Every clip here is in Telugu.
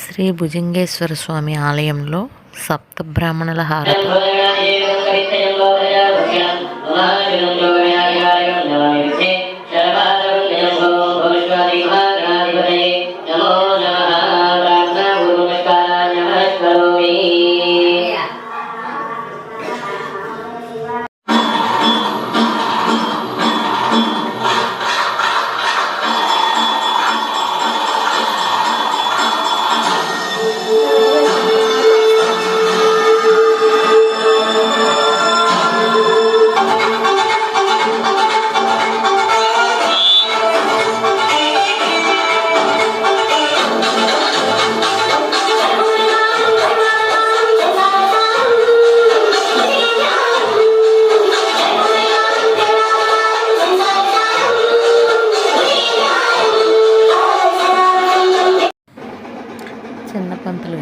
శ్రీ భుజంగేశ్వర స్వామి ఆలయంలో సప్త బ్రాహ్మణుల హారతి.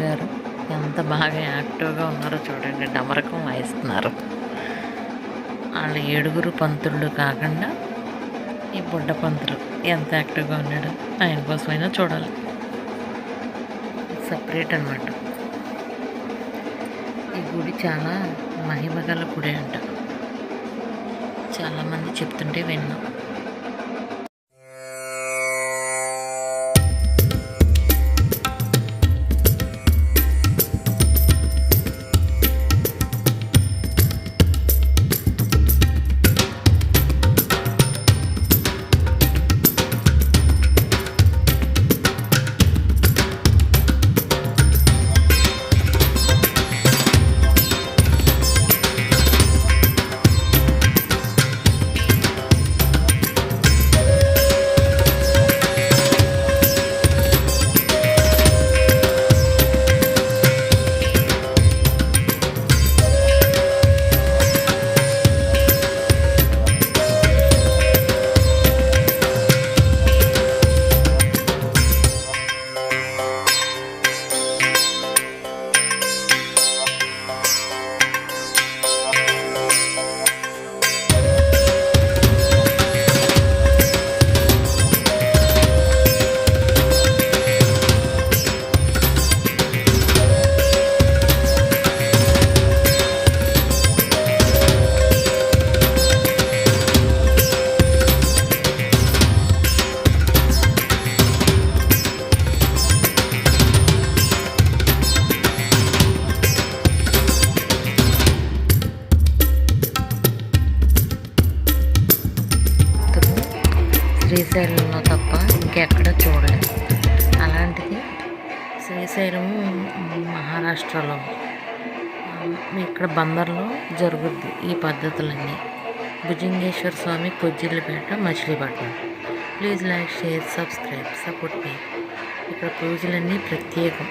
గారు. ఎంత బాగా యాక్టివ్గా ఉన్నారో చూడండి. డమరకం వాయిస్తున్నారు. వాళ్ళ ఏడుగురు పంతుళ్ళు కాకుండా ఈ బుడ్డ పంతులు ఎంత యాక్టివ్గా ఉన్నాడు. ఆయన కోసమైనా చూడాలి. సపరేట్ అనమాట ఈ గుడి చాలా మహిమగల గుడి అంట. చాలామంది చెప్తుంటే విన్నాం. శ్రీశైలంలో తప్ప ఇంకెక్కడ చూడలేదు. అలాంటిది శ్రీశైలము మహారాష్ట్రలో. ఇక్కడ బందర్లో జరుగుద్ది ఈ పద్ధతులన్నీ. Bhujangeswara Swamy Kojjillipeta Machilipatnam. Please like share subscribe support మీ. ఇక్కడ పూజలన్నీ ప్రత్యేకం.